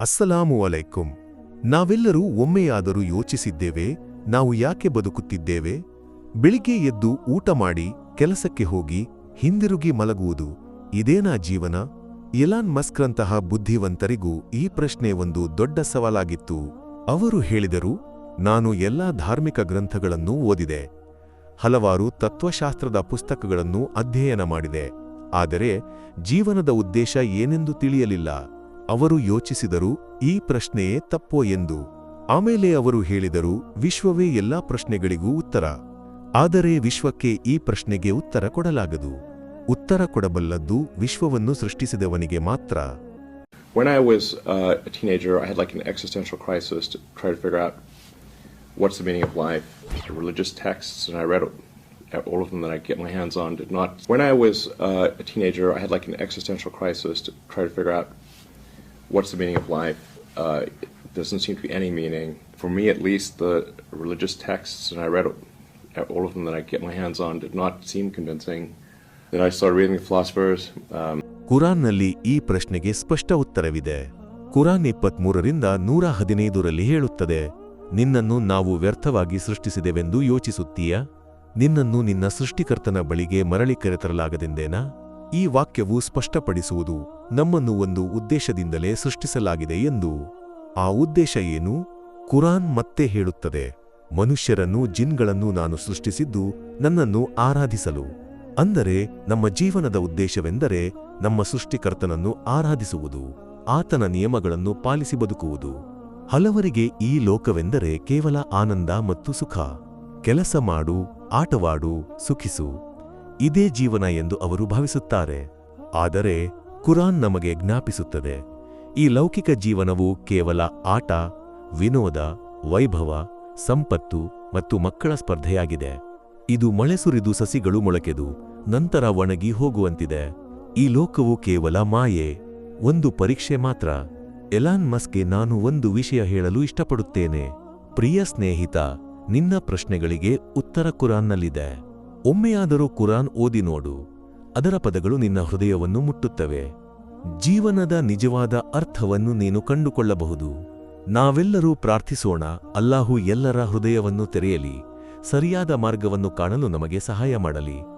ಅಸ್ಸಲಾಮು ಅಲೈಕುಂ ನಾವೆಲ್ಲರೂ ಒಮ್ಮೆಯಾದರೂ ಯೋಚಿಸಿದ್ದೇವೆ, ನಾವು ಯಾಕೆ ಬದುಕುತ್ತಿದ್ದೇವೆ? ಬೆಳಿಗ್ಗೆ ಎದ್ದು ಊಟ ಮಾಡಿ, ಕೆಲಸಕ್ಕೆ ಹೋಗಿ, ಹಿಂದಿರುಗಿ ಮಲಗುವುದು ಇದೇನಾ ಜೀವನ? ಎಲಾನ್ ಮಸ್ಕ್ರಂತಹ ಬುದ್ಧಿವಂತರಿಗೂ ಈ ಪ್ರಶ್ನೆ ಒಂದು ದೊಡ್ಡ ಸವಾಲಾಗಿತ್ತು. ಅವರು ಹೇಳಿದರು, ನಾನು ಎಲ್ಲಾ ಧಾರ್ಮಿಕ ಗ್ರಂಥಗಳನ್ನು ಓದಿದೆ. ಹಲವಾರು ತತ್ವಶಾಸ್ತ್ರದ ಪುಸ್ತಕಗಳನ್ನು ಅಧ್ಯಯನ ಮಾಡಿದೆ. ಆದರೆ ಜೀವನದ ಉದ್ದೇಶ ಏನೆಂದು ತಿಳಿಯಲಿಲ್ಲ. ಅವರು ಯೋಚಿಸಿದರು ಈ ಪ್ರಶ್ನೆಯೇ ತಪ್ಪೋ ಎಂದು ಆಮೇಲೆ ಅವರು ಹೇಳಿದರು ವಿಶ್ವವೇ ಎಲ್ಲಾ ಪ್ರಶ್ನೆಗಳಿಗೂ ಉತ್ತರ ಆದರೆ ವಿಶ್ವಕ್ಕೆ ಈ ಪ್ರಶ್ನೆಗೆ ಉತ್ತರ ಕೊಡಲಾಗದು ಉತ್ತರ ಕೊಡಬಲ್ಲದ್ದು ವಿಶ್ವವನ್ನು ಸೃಷ್ಟಿಸಿದವನಿಗೆ ಮಾತ್ರ When I was uh, a teenager, I had like an existential crisis to try to figure out what's the meaning of life. The religious texts, and I read all of them that I get my hands on, did not. When I was uh, a teenager, I had like an existential crisis to try to figure out what's the meaning of life. Uh, doesn't seem to be any meaning. For me, at least, the religious texts, and I read all of them that I get my hands on, did not seem convincing. Then I started reading the philosophers. Um, ಕುರಾನ್ನಲ್ಲಿ ಈ ಪ್ರಶ್ನೆಗೆ ಸ್ಪಷ್ಟ ಉತ್ತರವಿದೆ ಕುರಾನ್ ಇಪ್ಪತ್ಮೂರರಿಂದ ನೂರ ಹದಿನೈದರಲ್ಲಿ ಹೇಳುತ್ತದೆ ನಿನ್ನನ್ನು ನಾವು ವ್ಯರ್ಥವಾಗಿ ಸೃಷ್ಟಿಸಿದೆವೆಂದು ಯೋಚಿಸುತ್ತೀಯ ನಿನ್ನನ್ನು ನಿನ್ನ ಸೃಷ್ಟಿಕರ್ತನ ಬಳಿಗೆ ಮರಳಿ ಕರೆತರಲಾಗದೆಂದೇನಾ ಈ ವಾಕ್ಯವು ಸ್ಪಷ್ಟಪಡಿಸುವುದು ನಮ್ಮನ್ನು ಒಂದು ಉದ್ದೇಶದಿಂದಲೇ ಸೃಷ್ಟಿಸಲಾಗಿದೆ ಎಂದು ಆ ಉದ್ದೇಶ ಏನು? ಕುರಾನ್ ಮತ್ತೆ ಹೇಳುತ್ತದೆ, ಮನುಷ್ಯರನ್ನು, ಜಿನ್ಗಳನ್ನು ನಾನು ಸೃಷ್ಟಿಸಿದ್ದು ನನ್ನನ್ನು ಆರಾಧಿಸಲು. ಅಂದರೆ ನಮ್ಮ ಜೀವನದ ಉದ್ದೇಶವೆಂದರೆ ನಮ್ಮ ಸೃಷ್ಟಿಕರ್ತನನ್ನು ಆರಾಧಿಸುವುದು, ಆತನ ನಿಯಮಗಳನ್ನು ಪಾಲಿಸಿ ಬದುಕುವುದು. ಹಲವರಿಗೆ ಈ ಲೋಕವೆಂದರೆ ಕೇವಲ ಆನಂದ ಮತ್ತು ಸುಖ. ಕೆಲಸ ಮಾಡು, ಆಟವಾಡು, ಸುಖಿಸು. ಇದೇ ಜೀವನ ಎಂದು ಅವರು ಭಾವಿಸುತ್ತಾರೆ. ಆದರೆ ಕುರಾನ್ ನಮಗೆ ಜ್ಞಾಪಿಸುತ್ತದೆ. ಈ ಲೌಕಿಕ ಜೀವನವು ಕೇವಲ ಆಟ, ವಿನೋದ, ವೈಭವ, ಸಂಪತ್ತು ಮತ್ತು ಮಕ್ಕಳ ಸ್ಪರ್ಧೆಯಾಗಿದೆ. ಇದು ಮಳೆ ಸುರಿದು ಸಸಿಗಳು ಮೊಳಕೆದು, ನಂತರ ಒಣಗಿ ಹೋಗುವಂತಿದೆ. ಈ ಲೋಕವು ಕೇವಲ ಮಾಯೆ, ಒಂದು ಪರೀಕ್ಷೆ ಮಾತ್ರ. ಎಲಾನ್ ಮಸ್ಗೆ ನಾನು ಒಂದು ವಿಷಯ ಹೇಳಲು ಇಷ್ಟಪಡುತ್ತೇನೆ. ಪ್ರಿಯ ಸ್ನೇಹಿತ, ನಿನ್ನ ಪ್ರಶ್ನೆಗಳಿಗೆ ಉತ್ತರ ಕುರಾನ್ನಲ್ಲಿದೆ. ಒಮ್ಮೆಯಾದರೂ ಕುರಾನ್ ಓದಿ ನೋಡು. ಅದರ ಪದಗಳು ನಿನ್ನ ಹೃದಯವನ್ನು ಮುಟ್ಟುತ್ತವೆ. ಜೀವನದ ನಿಜವಾದ ಅರ್ಥವನ್ನು ನೀನು ಕಂಡುಕೊಳ್ಳಬಹುದು. ನಾವೆಲ್ಲರೂ ಪ್ರಾರ್ಥಿಸೋಣ, ಅಲ್ಲಾಹು ಎಲ್ಲರ ಹೃದಯವನ್ನು ತೆರೆಯಲಿ, ಸರಿಯಾದ ಮಾರ್ಗವನ್ನು ಕಾಣಲು ನಮಗೆ ಸಹಾಯ ಮಾಡಲಿ.